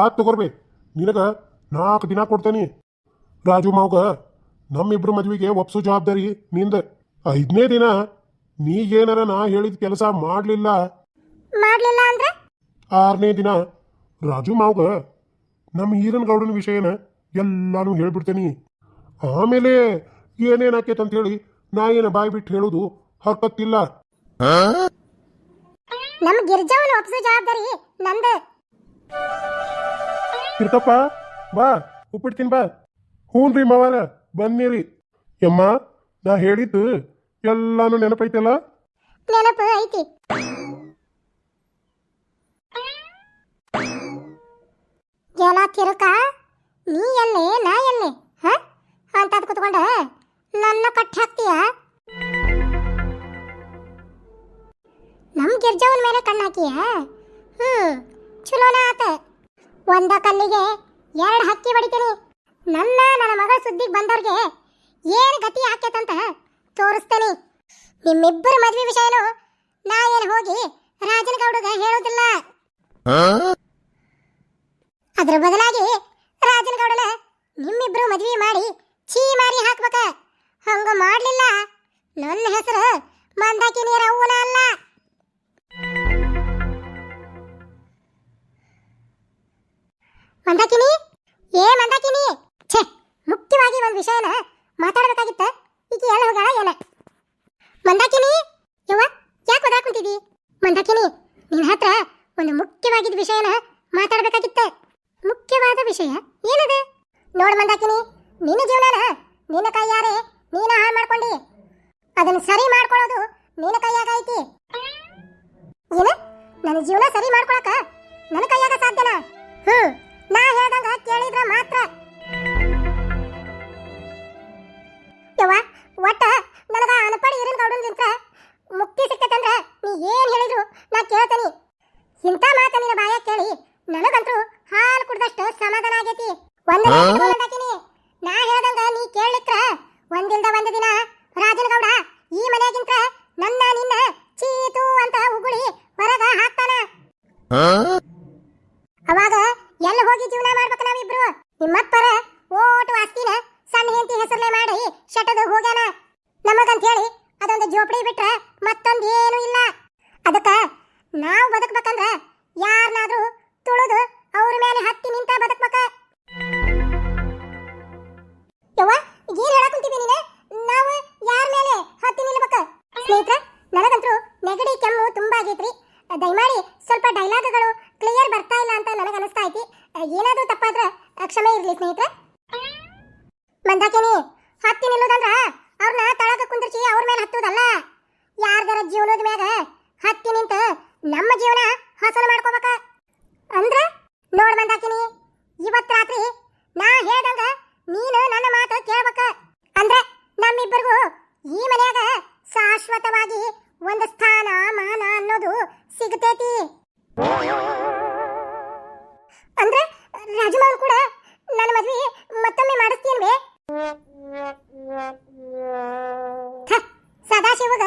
ಆತ್ ತಗೋರ್ಬಿ ನಿನಗ ನಾಲ್ಕು ದಿನ ಕೊಡ್ತೇನೆ. ರಾಜು ಮಾವ್ಗ ನಮ್ಮಿಬ್ರು ಮದ್ವಿಗೆ ಒಪ್ಸು ಜವಾಬ್ದಾರಿ ನಿಂದ. ಐದನೇ ದಿನ ನೀ ಏನಾರ ನಾ ಹೇಳಿದ ಕೆಲಸ ಮಾಡಲಿಲ್ಲ. ಮಾಡ್ಲಿಲ್ಲ ಅಂದ್ರೆ? ಆರನೇ ದಿನ ರಾಜು ಮಾವ್ಗ ನಮ್ಮ ಈರನ್ ಗೌಡನ ವಿಷಯನ ಎಲ್ಲಾನು ಹೇಳ್ಬಿಡ್ತೇನಿ. ಆಮೇಲೆ ಏನೇನ್ ಆಕೇತ್ ಅಂತ ಹೇಳಿ ನಾ ಏನ ಬಾಯಿ ಬಿಟ್ಟು ಹೇಳೋದು ಹರ್ಕತ್ತಿಲ್ಲ. ನಮ್ ಗಿರ್ಜಾವನ್ನ ಒಪ್ಸೋ ಜವಾಬ್ದಾರಿ ನಂದು. ಕಿರ್ತಪ್ಪ ಬಾ, ಉಪ್ಪಿಡ್ತೀನಿ ಬಾ. ಹ್ಞೂನ್ರಿ ಮಾವಾರ ಬನ್ನಿರಿ ಯಮ್ಮ, ನಾ ಹೇಳಿದ್ದು ಎಲ್ಲಾನು ನೆನಪೈತಲ್ಲ? ನೆನಪು ಐತಿ. ಎಲ್ಲ ತಿರುಕ? ಕಲ್ಲಿಗೆ ಎರಡು ಹಕ್ಕಿ ಬಡಿತೀನಿ ನನ್ನ ನನ್ನ ಮಗಳ ಸುದ್ದಿಗೆ ಬಂದವ್ರಿಗೆ ಏನು ಗತಿ ಹಾಕ್ಯತಂತ ತೋರಿಸ್ತೇನೆ. ನಿಮ್ಮಿಬ್ಬರ ಮದುವೆ ವಿಷಯನು ನಾ ಏನು ಹೋಗಿ ರಾಜನಗೌಡಗ ಹೇಳೋದಿಲ್ಲ. ಅದ್ರ ಬದಲಾಗಿ ರಾಜನಗೌಡನ ನಿಮ್ಮಿಬ್ರು ಮದುವೆ ಮಾಡಿ ಛೀ ಮಾರಿ ಹಾಕ್ಬೇಕ. ಹಂಗ ಮಾಡ್ಲಿಲ್ಲ. ನನ್ನ ಹೆಸರು ನಿನ್ನ ಹತ್ರ ಒಂದು ಮುಖ್ಯವಾಗಿದ್ದ ವಿಷಯನ ಮಾತಾಡಬೇಕಾಗಿತ್ತ. ಮುಖ್ಯವಾದ ವಿಷಯ ಏನದ? ನೋಡ್ ಮಂದಾಕಿನಿ, ನಿನ್ನ ಜೀವನನ ನಿನ್ನ ಕೈಯಾರೆ ನೀನ ಹಾಳು ಮಾಡ್ಕೊಂಡಿ. ಅದನ್ನ ಸರಿ ಮಾಡ್ಕೊಳ್ಳೋದು ನಿನ್ನ ಕೈಯಾಗ ಐತಿ. ಏನ? ನನ್ನ ಜೀವನ ಸರಿ ಮಾಡ್ಕೊಳಕ ನನ್ನ ಕೈಯಾಗ ಸಾಧ್ಯನಾ? ಹ್ಮ್, ನಾ ಹೇಳ್ದಂಗ ಕೇಳಿದ್ರ ಮಾತ್ರ. ಯವ್ವ, ಒಟ್ಟ ನನಗ ಅನಪಡಿ ಇರಿನ ಗೌಡನ್ಗಿಂತ ಮುಕ್ತಿ ಸಿಕ್ತೈತಂದ್ರ ನೀ ಏನ್ ಹೇಳಿದ್ರು ನಾ ಕೇಳ್ತೀನಿ. ಇಂಥ ಮಾತ ನಿನ್ನ ಬಾಯ ಕೇಳಿ ನನಗಂತೂ ಹಾಲು ಕುಡ್ದಷ್ಟು ಸಮಾಧಾನ ಆಗೈತಿ. ಒಂದ್ ನಾ ಹೇಳ್ದಂಗ ನೀ ಕೇಳಲಿಕ್ರ ಒಂದಿಲ್ದ ಒಂದು ದಿನ ರಾಜನಗೌಡ ಈ ಮನೆಗಿಂತ ನನ್ನ ನಿನ್ನ ಚೀತು ಅಂತ ಉಗುಳಿ ಹೊರಗ ಹಾಕ್ತಾನ. ಅವಾಗ ಎಲ್ಲಿ ಹೋಗಿ ಜೀವನ ಮಾಡ್ಬೇಕು ನಾವಿಬ್ರು? ನಿಮ್ಮಪ್ಪರ ಓಟು ಆಸ್ತಿನ ಸಣ್ಣ ಹೆಂಡತಿ ಹೆಸರಲ್ಲೇ ಮಾಡಿ ಶಟದ ಹೋಗ್ಯಾನ. ನಮಗಂತ ಹೇಳಿ ಅದೊಂದು ಜೋಪಡಿ ಬಿಟ್ರೆ ಮತ್ತೊಂದು ಏನೂ ಇಲ್ಲ. ಅದಕ್ಕ ನಾವು ಬದುಕ್ಬೇಕಂದ್ರ ಯಾರನ್ನಾದ್ರೂ ತುಳಿದು ಅವ್ರ ಮೇಲೆ ಹತ್ತಿ ನಿಂತ ಬದುಕ್ಬೇಕ. ಯವ್ವ, ಏನ್ ನಾವು ಯಾರ ಮೇಲೆ ಹತ್ತಿ ನಿಲ್ಬೇಕ? ಸ್ನೇಹಿತರ, ನನಗಂತೂ ನೆಗಡಿ ಕೆಮ್ಮು ತುಂಬಾ ಆಗೈತ್ರಿ. ದಯಮಾಡಿ ಸ್ವಲ್ಪ ಡೈಲಾಗ್ಗಳು ಕ್ಲಿಯರ್ ಬರ್ತಾ ಇಲ್ಲ ಅಂತ ನನಗೆ ಅನಿಸ್ತಾ ಐತಿ. ಏನಾದ್ರೂ ತಪ್ಪಾದ್ರೆ ಕ್ಷಮೆ ಇರಲಿ ಸ್ನೇಹಿತರೆ. ಮಂದಾಕಿನಿ, ಹತ್ತಿ ನಿಲ್ಲೋದಂದ್ರ ಅವ್ರನ್ನ ತಳಕ ಕುಂದಿರ್ಸಿ ಅವ್ರ ಮೇಲೆ ಹತ್ತುದಲ್ಲ? ಯಾರ್ದಾರ ಜೀವನದ ಮ್ಯಾಗ ಹತ್ತಿ ನಿಂತ ನಮ್ಮ ಜೀವನ ಹಸನ ಮಾಡ್ಕೋಬೇಕ? ಅಂದ್ರೆ ನೋಡ್ ಬಂದಾಕಿನಿ ಇವತ್ತು ರಾತ್ರಿ ನಾ ಹೇಳ್ದಂಗ ನೀನು ನನ್ನ ಮಾತು ಕೇಳ್ಬೇಕ. ಅಂದ್ರೆ ನಮ್ಮಿಬ್ಬರಿಗೂ ಈ ಮನ್ಯಾಗ ಶಾಶ್ವತವಾಗಿ ಒಂದು ಸ್ಥಾನ, ಮಾನ ಅನ್ನೋದು ಸಿಗತೈತಿ. ಅಂದ್ರೆ ರಾಜಮಾನ್ ಕೂಡ ನನ್ನ ಮದ್ವಿ ಮತ್ತೊಮ್ಮೆ ಮಾಡಿಸ್ತೀನಿ ಸದಾ ಶಿವಗ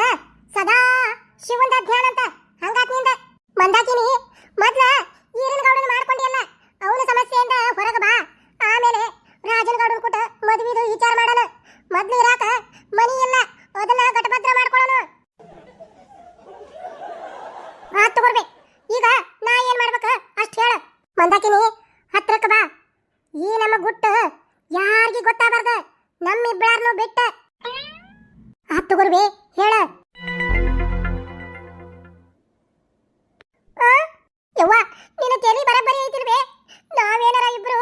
ಸದಾ ಶಿವಂದ ಧ್ಯಾನ ಅಂತ ಹಂಗಾತ್ನಿಂದ ಮಂದಾಕಿನಿ, ಮೊದ್ಲ ಈರಿನ ಗೌಡನ ಮಾಡ್ಕೊಂಡಿಯಲ್ಲ, ಅವನ ಸಮಸ್ಯೆಯಿಂದ ಹೊರಗ ಬಾ. ಆಮೇಲೆ ರಾಜನ ಗೌಡನ ಕೂಟ ಮದ್ವಿದು ವಿಚಾರ ಮಾಡೋಣ ಮೊದ್ಲು ಇರಾಕ ಮನಿ ಇಲ್ಲ ಅದನ್ನ ಗಟಭದ್ರ ಮಾಡ್ಕೊಳ್ಳೋಣ ಆತ್ ತಗೋರ್ಬೆ ಈಗ ನಾ ಏನ್ ಮಾಡ್ಬೇಕ ಅಷ್ಟ್ ಹೇಳ ಮಂದಾಕಿನಿ ಹತ್ರಕ್ಕ ಬಾ ಈ ನಮ್ಮ ಗುಟ್ಟು ಯಾರಿಗೂ ಗೊತ್ತಾಗಬಾರ್ದ ನಮ್ಮಿಬ್ಬಳಾರ್ನು ಬಿಟ್ಟ ತಗೋರ್ಬೆ ಹೇಳ? ಯವ್ವ, ನಿನ್ನ ತಲೆ ಬರಬರಿ ಐತಿಲ್ವೇ? ನಾವೇನಾರ ಇಬ್ರು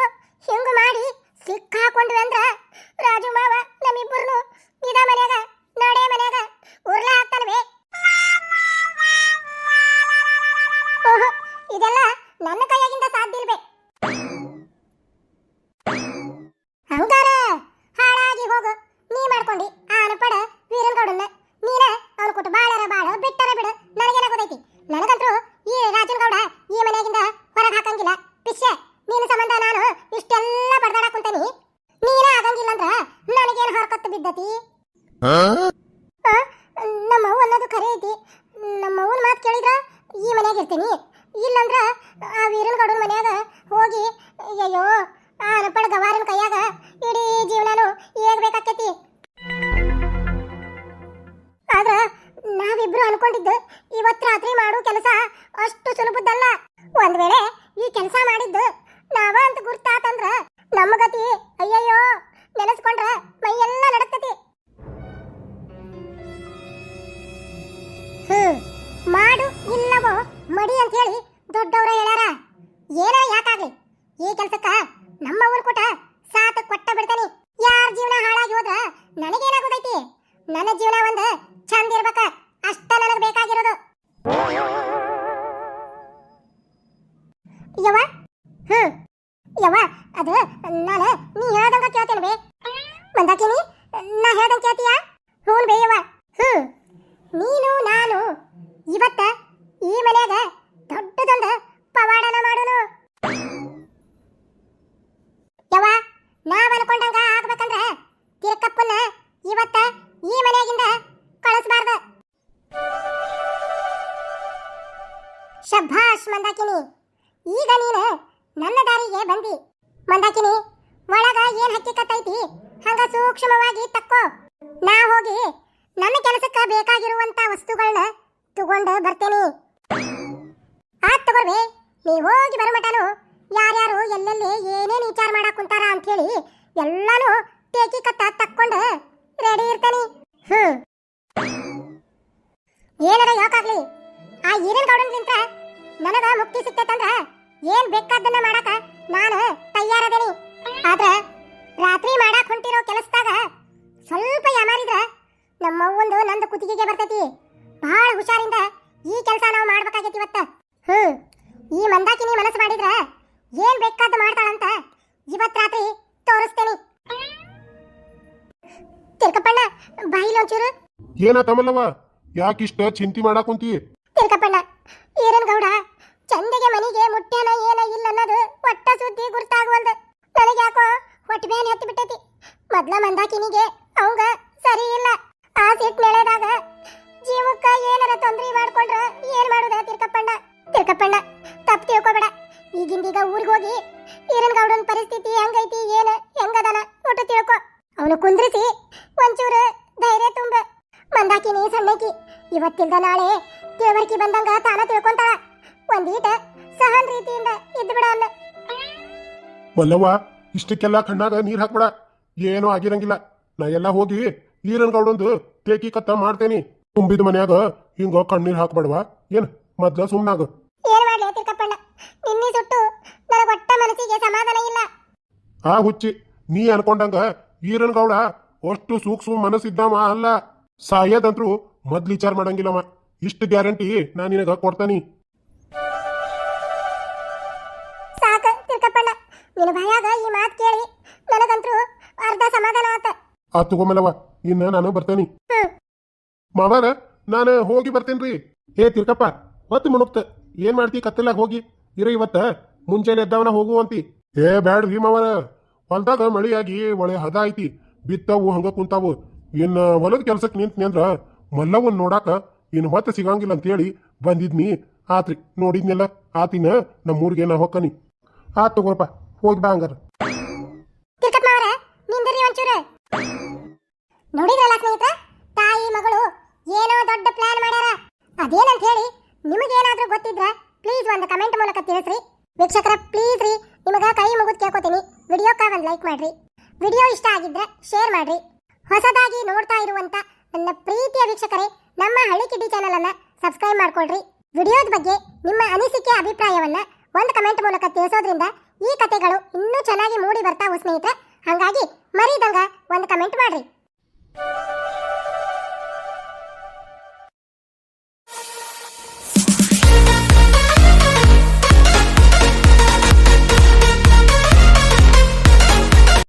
ಹಿಂಗು ಮಾಡಿ ಸಿಕ್ಕ ಹಾಕೊಂಡ್ವಿ ಅಂದ್ರ ರಾಜು ಮಾವ ನಮ್ಮಿಬ್ಬರನ್ನು ಇದ ಮನ್ಯಾಗ ನಡೆ ಮನ್ಯಾಗ ಉರ್ಲ ಹಾಕ್ತಾನವೇ ಇದೆಲ್ಲ ನನ್ನ ಕೈಯಾಗಿಂದ ಸಾಧ್ಯ ಇಲ್ವೇ ಹಂಗಾರ ಹಾಳಾಗಿ ಹೋಗು ನೀ ಮಾಡ್ಕೊಂಡಿ ಆ ಅನಪಡ ವೀರನ್ ಗೌಡನ್ನ ನೀನ ಅವ್ನ ಕೊಟ್ಟು ಬಾಳರ ಬಾಳ ಬಿಟ್ಟರ ಬಿಡು ನನಗೇನ ಗೊತ್ತೈತಿ ನನಗಂತೂ ಈ ರಾಜನ್ ಗೌಡ ಈ ಮನೆಯಾಗಿಂದ ಹೊರಗೆ ಹಾಕಂಗಿಲ್ಲ ಪಿಶ್ಯ ನೀನು ಸಂಬಂಧ ನಾನು ಇಷ್ಟೆಲ್ಲ ಬಡದಾಡ ಕುಂತೇನಿ ನೀನೇ ಆಗಂಗಿಲ್ಲ ಅಂದ್ರ ನನಗೇನು ಹರ್ಕತ್ತು ಬಿದ್ದತಿ ಆ, ನಮ್ಮ ಅವ್ವ ಅನ್ನೋದು ಖರೆ ಐತಿ ನಮ್ಮ ಅವ್ವನ ಮಾತು ಕೇಳಿದ್ರ ಈ ಮನ್ಯಾಗ ಇರ್ತೀನಿ ಇಲ್ಲಂದ್ರ ಆ ವೀರನ್ ಗೌಡನ ಮನ್ಯಾಗ ಹೋಗಿ ಅಯ್ಯೋ ಆ ಗವಾರನ ಕೈಯಾಗ ಇಡೀ ಜೀವನನು ಬೇಕಾಕೈತಿ. ಆದ್ರ ನಾವಿಬ್ರು ಅನ್ಕೊಂಡಿದ್ದು ಇವತ್ತು ರಾತ್ರಿ ಮಾಡೋ ಕೆಲಸ ಅಷ್ಟು ಸುಲಭದ್ದಲ್ಲ. ಒಂದ್ ವೇಳೆ ಈ ಕೆಲಸ ಮಾಡಿದ್ದು ನಾವ ಅಂತ ಗುರ್ತಾತಂದ್ರ ನಮ್ಮ ಗತಿ, ಅಯ್ಯಯ್ಯೋ, ನೆನೆಸ್ಕೊಂಡ್ರ ಮೈಯೆಲ್ಲ ನಡಕ್ತತಿ. ಹ್ಮ್, ಮಾಡು ಇಲ್ಲವೋ ಮಡಿ ಅಂತ ಹೇಳಿ ದೊಡ್ಡವ್ರ ಹೇಳ್ಯಾರ. ಏನ ಯಾಕಾಗ್ಲಿ? ಈ ಕೆಲ್ಸಕ್ಕ ನಮ್ಮ ಕೊಟ್ಟ ಕೂಟ ಸಾತ ಕೊಟ್ಟ ಬಿಡ್ತಾನೆ. ಯಾರ ಜೀವನ ಹಾಳಾಗಿ ಹೋದ್ರ ನನಗೇನಾಗೋದೈತಿ? ನನ್ನ ಜೀವನ ಒಂದು ಚಂದ ಇರ್ಬೇಕ. ಅಷ್ಟ ನನಗ್ ಬೇಕಾಗಿರೋದು. ಯವ ಹ್ಮ್. ಯವ ಅದು ನಾನು ನೀ ಹೇಳ್ದಂಗ ಕೇಳ್ತೇನೆ ಬೇ. ಬಂದಾಕಿನಿ ನಾ ಹೇಳ್ದಂಗ ಕೇಳ್ತೀಯ? ಹ್ಞೂ ಬೇ ಯವ್ವ. ಹ್ಮ್. ನೀನು, ನಾನು ಇವತ್ತ ಈ ಮನ್ಯಾಗ ನನ್ನ ದಾರಿಗೆ ಬಂದಿ. ಮಂದಾಕಿನಿ, ಒಳಗ ಏನ್ ಹಕ್ಕಿಕತ್ತೈತಿ? ಹಂಗ ಸೂಕ್ಷ್ಮವಾಗಿ ತಕ್ಕೋ. ನಾ ಹೋಗಿ ನನ್ನ ಕೆಲಸಕ್ಕ ಬೇಕಾಗಿರುವಂತ ವಸ್ತುಗಳನ್ನ ತಗೊಂಡು ಬರ್ತೇನೆ. ಆತ್ ತಗೊಳ್ವೆ ನೀ ಹೋಗಿ ಬರಮಟನು ಯಾರ್ಯಾರು ಎಲ್ಲೆಲ್ಲಿ ಏನೇನು ವಿಚಾರ ಮಾಡಕ್ ಕುಂತಾರ ಅಂತ ಹೇಳಿ ಎಲ್ಲಾನು ಟೇಕಿ ಕತ್ತ ತಕ್ಕೊಂಡು ರೆಡಿ ಇರ್ತೇನೆ. ಹ್ಮ್. ಏನಾರ ಯಾಕಾಗ್ಲಿ ಆ ಈರನ್ ಗೌಡನ್ಲಿಂತ ನನಗ ಮುಕ್ತಿ ಸಿಕ್ತೈತಂದ್ರ ಏನ್ ಬೇಕಾದನ್ನ ಮಾಡಕ ನಾನು ತಯಾರದೇನಿ. ಆದ್ರ ರಾತ್ರಿ ಮಾಡಕ್ ಹೊಂಟಿರೋ ಕೆಲಸದಾಗ ಸ್ವಲ್ಪ ಯಾಮಾರಿದ್ರ ನಮ್ಮ ಒಂದು ನಂದು ಕುತ್ತಿಗೆಗೆ ಬರ್ತೈತಿ. ಬಹಳ ಹುಷಾರಿಂದ ಈ ಕೆಲಸ ನಾವು ಮಾಡ್ಬೇಕಾಗೈತಿ ಇವತ್ತ. ಹ್ಮ್ ಈ ಮಂದಾಕಿನಿ ಮನಸ್ಸು ಮಾಡಿದ್ರ ಏನ್ ಬೇಕಾದ್ದು ಮಾಡ್ತಾಳಂತ ಇವತ್ ರಾತ್ರಿ ತೋರಿಸ್ತೇನೆ. ತಿರ್ಕಪ್ಪಣ್ಣ ಬಾಯಿಲಿ ಒಂಚೂರು. ಏನಾತಮಲ್ಲವ ಯಾಕಿಷ್ಟ ಚಿಂತಿ ಮಾಡಾಕುಂತಿ ತಿರ್ಕಪ್ಪಣ್ಣ ಈರನ್ ಗೌಡ ಚಂದಗೆ ಮನಿಗೆ ಮುಟ್ಟ್ಯಾನ ಏನ ಇಲ್ಲ ಅನ್ನೋದು ಒಟ್ಟ ಸುದ್ದಿ ಗುರ್ತಾಗುವಲ್ದು. ನನಗೆ ಯಾಕೋ ಹೊಟ್ಟೆ ಬೇನೆ ಹತ್ತಿ ಬಿಟ್ಟೈತಿ. ಮೊದ್ಲ ಮಂದಾಕಿನಿಗೆ ಅವಂಗ ಸರಿ ಇಲ್ಲ. ಆ ಸಿಟ್ ನೆಳೆದಾಗ ಜೀವಕ್ಕ ಏನಾರ ತೊಂದ್ರೆ ಮಾಡ್ಕೊಂಡ್ರ ಏನ್ ಮಾಡುದ ತಿರ್ಕಪ್ಪಣ್ಣ? ತಿರ್ಕಪ್ಪಣ್ಣ, ತಪ್ಪು ತಿಳ್ಕೊಬೇಡ. ಈಗಿಂದೀಗ ಊರಿಗೆ ಹೋಗಿ ಈರನ್ ಗೌಡನ್ ಪರಿಸ್ಥಿತಿ ಹೆಂಗೈತಿ, ಏನ, ಹೆಂಗದನ ಒಟ್ಟು ತಿಳ್ಕೊ. ಅವನು ಕುಂದ್ರಿಸಿ ಒಂಚೂರು ಧೈರ್ಯ ತುಂಬ. ಮಂದಾಕಿನಿ ಸಣ್ಣಕಿ ಇವತ್ತಿಲ್ದ ನಾಳೆ ತಿಳುವಳಿಕೆ ಬಂದಂಗ ತಾನ ತಿಳ್ಕೊಂತಾಳ. ಒಂದೀಟ ಸಹನ್ ರೀತಿಯಿಂದ ಇದ್ದು ಬಿಡ ಅಲ್ಲ ಮಲ್ಲವ್ವ ಇಷ್ಟಕ್ಕೆಲ್ಲ ಕಣ್ಣಾಗ ನೀರ್ ಹಾಕ್ಬೇಡ. ಏನೂ ಆಗಿರಂಗಿಲ್ಲ. ನಾ ಎಲ್ಲ ಹೋಗಿ ಈರನ್ ಗೌಡೊಂದು ತೇಕಿ ಕತ್ತ ಮಾಡ್ತೇನಿ. ತುಂಬಿದ ಮನ್ಯಾಗ ಹಿಂಗ ಕಣ್ಣೀರ್ ಹಾಕ್ಬೇಡವಾ ಏನ್ ಮದ್ಲ ಸುಮ್ನಾಗ. ಏನ್ ಮಾಡ್ಲಿ ತಿರ್ಕಪ್ಪಣ್ಣ? ನಿನ್ನೆ ಸುಟ್ಟು ನನಗ ಒಟ್ಟ ಮನಸ್ಸಿಗೆ ಸಮಾಧಾನ ಇಲ್ಲ. ಆ ಹುಚ್ಚಿ ನೀ ಅನ್ಕೊಂಡಂಗ ಈರನ್ ಗೌಡ ಅಷ್ಟು ಸೂಕ್ಷ್ಮ ಮನಸ್ಸಿದ್ದಾವ ಅಲ್ಲ. ಸಾಯದಂತ್ರು ಮೊದ್ಲು ವಿಚಾರ ಮಾಡಂಗಿಲ್ಲವ ಇಷ್ಟು ಗ್ಯಾರಂಟಿ ನಾ ನಿನಗ ಕೊಡ್ತಾನಿ. ನಿನ್ನ ಭಯಾಗ ಈ ಮಾತು ಕೇಳಿ ನನಗಂತೂ ಅರ್ಧ ಸಮಾಧಾನ ಆತ. ಆ ತಗೊಂಬಲ್ಲವ ಇನ್ನ ನಾನು ಬರ್ತೇನಿ. ಮಾವನ ಮಾವಾರ ನಾನು ಹೋಗಿ ಬರ್ತೇನ್ರಿ. ಏ ತಿರ್ಕಪ್ಪ ಹೊತ್ತು ಮುಣುಕ್ತ. ಏನ್ ಮಾಡ್ತಿ? ಕತ್ತಲಾಗ ಹೋಗಿ. ಇರ ಇವತ್ತ ಮುಂಚೆನೆ ಎದ್ದವನ ಹೋಗುವಂತಿ ಏ ಬ್ಯಾಡ್ರಿ ಮಾವನ. ಹೊಲ್ದಾಗ ಮಳಿಯಾಗಿ ಒಳ್ಳೆ ಹದ ಐತಿ. ಬಿತ್ತವು ಹಂಗ ಕುಂತಾವು. ಇನ್ನ ಹೊಲದ ಕೆಲಸಕ್ಕೆ ನಿಂತ್ನಿ ಅಂದ್ರ ಮಲ್ಲವನ್ ನೋಡಾಕ ಇನ್ ಹೊತ್ತ ಸಿಗಂಗಿಲ್ಲ ಅಂತೇಳಿ ಬಂದಿದ್ನಿ. ಆತ್ರಿ ನೋಡಿದ್ನೆಲ್ಲ? ಆತಿನ ನಮ್ಮೂರಿಗೆ ನಾ ಹೊಕ್ಕನಿ. ಆತ್ ತಗೋರಪ್ಪ. ಹೋಗಿ ಬಾ ಹಂಗಾರ ನೋಡಿದ್ರಲ್ಲ ಸ್ನೇಹಿತರೆ, ತಾಯಿ, ಮಗಳು ಏನೋ ದೊಡ್ಡ ಪ್ಲಾನ್ ಮಾಡ್ಯಾರ. ಅದೇನಂತ ಹೇಳಿ, ನಿಮಗೇನಾದ್ರೂ ಗೊತ್ತಿದ್ರೆ ಪ್ಲೀಸ್ ಒಂದು ಕಮೆಂಟ್ ಮೂಲಕ ತಿಳಿಸ್ರಿ. ವೀಕ್ಷಕರ ಪ್ಲೀಸ್ ರೀ, ನಿಮಗ ಕೈ ಮುಗಿದು ಕೇಳ್ಕೊತೀನಿ. ವಿಡಿಯೋಕ್ಕ ಒಂದು ಲೈಕ್ ಮಾಡ್ರಿ. ವಿಡಿಯೋ ಇಷ್ಟ ಆಗಿದ್ರೆ ಶೇರ್ ಮಾಡ್ರಿ. ಹೊಸದಾಗಿ ನೋಡ್ತಾ ಇರುವಂತ ನನ್ನ ಪ್ರೀತಿಯ ವೀಕ್ಷಕರೇ, ನಮ್ಮ ಹಳ್ಳಿ ಕಿಡ್ಡಿ ಚಾನಲ್ ಅನ್ನ ಸಬ್ಸ್ಕ್ರೈಬ್ ಮಾಡ್ಕೊಳ್ರಿ. ವಿಡಿಯೋದ ಬಗ್ಗೆ ನಿಮ್ಮ ಅನಿಸಿಕೆ, ಅಭಿಪ್ರಾಯವನ್ನ ಒಂದು ಕಮೆಂಟ್ ಮೂಲಕ ತಿಳಿಸೋದ್ರಿಂದ ಈ ಕತೆಗಳು ಇನ್ನೂ ಚೆನ್ನಾಗಿ ಮೂಡಿ ಬರ್ತಾವು ಸ್ನೇಹಿತರೆ. ಹಾಗಾಗಿ ಮರಿದಂಗ ಒಂದು ಕಮೆಂಟ್ ಮಾಡ್ರಿ.